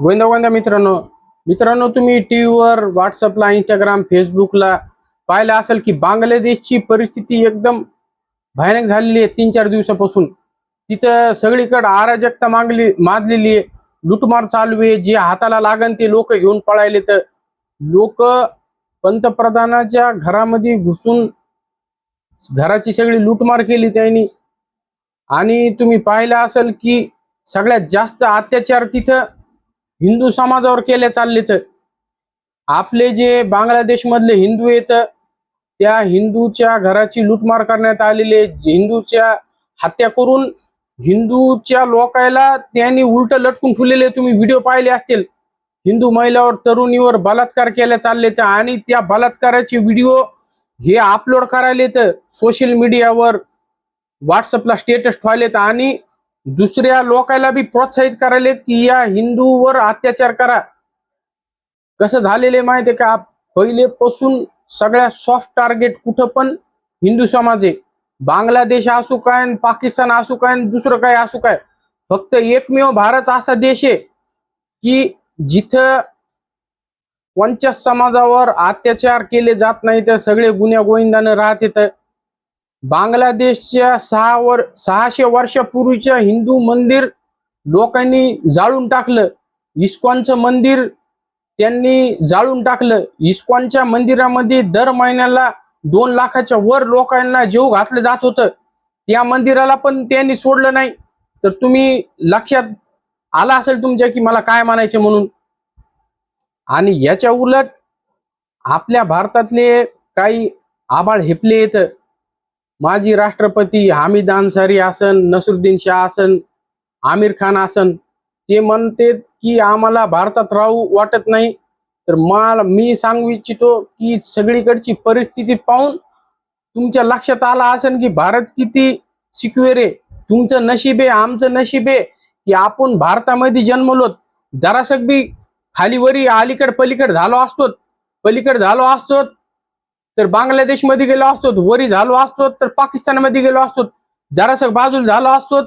गोविंदा गोविंदा मित्रांनो मित्रांनो तुम्ही टीव्हीवर व्हॉट्सअपला इंस्टाग्राम फेसबुकला पाहिलं असेल की बांगलादेशची परिस्थिती एकदम भयानक झालेली आहे तीन चार दिवसापासून. तिथं सगळीकडे अराजकता मागली माजलेली आहे. लुटमार चालू आहे. जे हाताला लागन ते लोक घेऊन पळायले तर लोक पंतप्रधानाच्या घरामध्ये घुसून घराची सगळी लुटमार केली त्यांनी. आणि तुम्ही पाहिलं असेल की सगळ्यात जास्त अत्याचार तिथं हिंदू समाजावर केले चाललेच. आपले जे बांगलादेश मधले हिंदू येत त्या हिंदूच्या घराची लूटमार करण्यात आलेले हिंदूच्या हत्या करून हिंदूच्या लोकायला त्यांनी उलट लटकून फुलेले तुम्ही व्हिडिओ पाहिले असतील. हिंदू महिलावर तरुणीवर बलात्कार केले चालले तर आणि त्या बलात्काराचे व्हिडिओ हे अपलोड करायला सोशल मीडियावर व्हॉट्सअपला स्टेटस ठेवलेत आणि दुसऱ्या लोकायला बी प्रोत्साहित करायलेत की या हिंदूवर अत्याचार करा. कसं झालेले माहितीये का? पहिलेपासून सगळ्या सॉफ्ट टार्गेट कुठं पण हिंदू समाज आहे. बांगलादेश असू काय पाकिस्तान असू काय दुसरं काय असू काय. फक्त एकमेव भारत असा देश आहे की जिथं कोणत्या समाजावर अत्याचार केले जात नाही तर सगळे गुन्ह्या गोविंदानं राहत येतं. बांगलादेशच्या सहा वर सहाशे वर्षापूर्वीच्या हिंदू मंदिर लोकांनी जाळून टाकलं. इस्कॉनचं मंदिर त्यांनी जाळून टाकलं. इस्कॉनच्या मंदिरामध्ये दर महिन्याला दोन लाखाच्या वर लोकांना जीव घातलं जात होतं. त्या मंदिराला पण त्यांनी सोडलं नाही. तर तुम्ही लक्षात आला असेल तुमच्या की मला काय म्हणायचे म्हणून? आणि याच्या उलट आपल्या भारतातले काही आबाळ हेपले येतं. माजी राष्ट्रपती हामिद अन्सारी आसन नसरुद्दीन शाह आसन आमिर खान आसन ते म्हणते की आम्हाला भारतात राहू वाटत नाही. तर मला मी सांगू इच्छितो की सगळीकडची परिस्थिती पाहून तुमच्या लक्षात आला असेल की भारत किती सिक्युअर आहे. तुमचं नशीब आहे आमचं नशीब आहे की आपण भारतामध्ये जन्मलोत. जरासक बी खालीवरी अलीकड पलीकड झालो असतो पलीकड झालो असतो तर बांगलादेशमध्ये गेलो असतो वरी झालो असतो तर पाकिस्तानमध्ये गेलो असतो जरासक बाजूला झालो असतो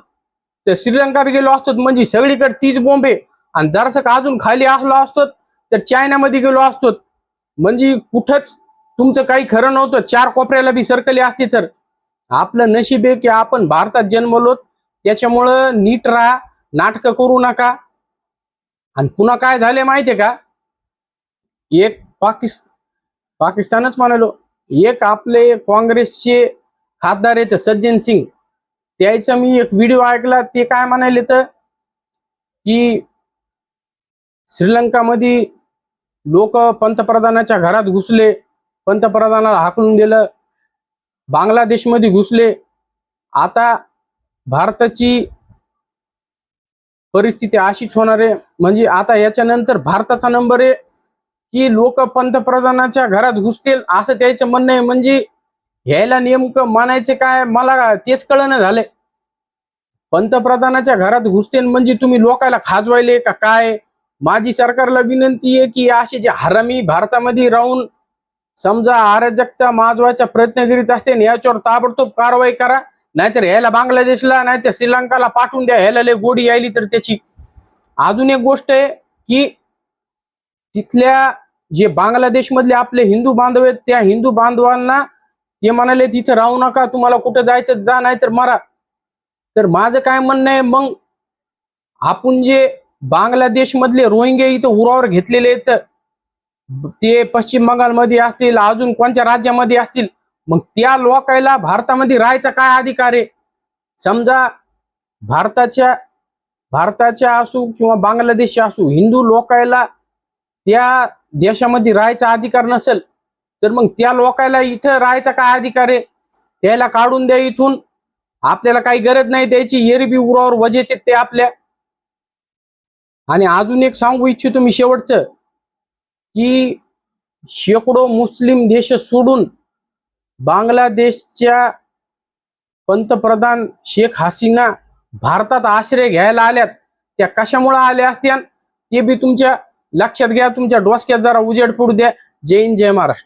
तर श्रीलंकात गेलो असतो म्हणजे सगळीकडे तीच बॉम्बे आणि जरासक अजून खाली असलो असतो तर चायनामध्ये गेलो असतो. म्हणजे कुठंच तुमचं काही खरं नव्हतं. चार कोपऱ्याला बी सरकले असते तर. आपलं नशीब आहे की आपण भारतात जन्मलो त्याच्यामुळं नीट राहा नाटकं करू नका. आणि पुन्हा काय झाले माहितीये का? एक पाकिस्तान पाकिस्तानच म्हणालो. एक आपले काँग्रेसचे खासदार आहेत सज्जन सिंग. त्याचा मी एक व्हिडिओ ऐकला ते काय म्हणाले तर की श्रीलंकामध्ये लोक पंतप्रधानाच्या घरात घुसले पंतप्रधानाला हाकलून दिलं बांगलादेशमध्ये घुसले. आता भारताची परिस्थिती अशीच होणार आहे म्हणजे आता याच्यानंतर भारताचा नंबर आहे की लोक पंतप्रधानाच्या घरात घुसतील असं त्याचं म्हणणं आहे. म्हणजे ह्याला नेमकं म्हणायचे काय मला तेच कळणं झालंय. पंतप्रधानाच्या घरात घुसतील म्हणजे तुम्ही लोकायला खाजवायले का काय? माझी सरकारला विनंती आहे की असे जे हरामी भारतामध्ये राहून समजा अराजकता माजवायचा प्रयत्न करीत असते याच्यावर ताबडतोब कारवाई करा. नाहीतर ह्याला बांगलादेशला नाहीतर श्रीलंकाला पाठवून द्या. ह्याला लय गोडी यायली तर त्याची. अजून एक गोष्ट आहे की तिथल्या जे बांगलादेशमधले आपले हिंदू बांधव आहेत त्या हिंदू बांधवांना ते म्हणाले तिथं राहू नका तुम्हाला कुठं जायचं जा नाही तर मरा. तर माझं काय म्हणणं आहे मग आपण जे बांगलादेशमधले रोहिंगे इथं उरावर घेतलेले आहेत ते पश्चिम बंगालमध्ये असतील अजून कोणत्या राज्यामध्ये असतील मग त्या लोकायला भारतामध्ये राहायचा काय अधिकार आहे? समजा भारताच्या भारताच्या असू किंवा बांगलादेशच्या असू हिंदू लोकायला त्या देशामध्ये राहायचा अधिकार नसेल तर मग त्या लोकायला इथं राहायचा काय अधिकार आहे? त्याला काढून द्या इथून. आपल्याला काही गरज नाही त्याची एरबी उरावर वजेचे ते आपल्या. आणि अजून एक सांगू इच्छितो मी शेवटचं की शेकडो मुस्लिम देश सोडून बांगलादेशच्या पंतप्रधान शेख हसीना भारतात आश्रय घ्यायला आल्यात. त्या कशामुळे आल्या असत्या ते बी तुमच्या लक्षात घ्या तुमच्या डोसक्यात जरा उजेड पडू द्या. जय हिंद जय महाराष्ट्र.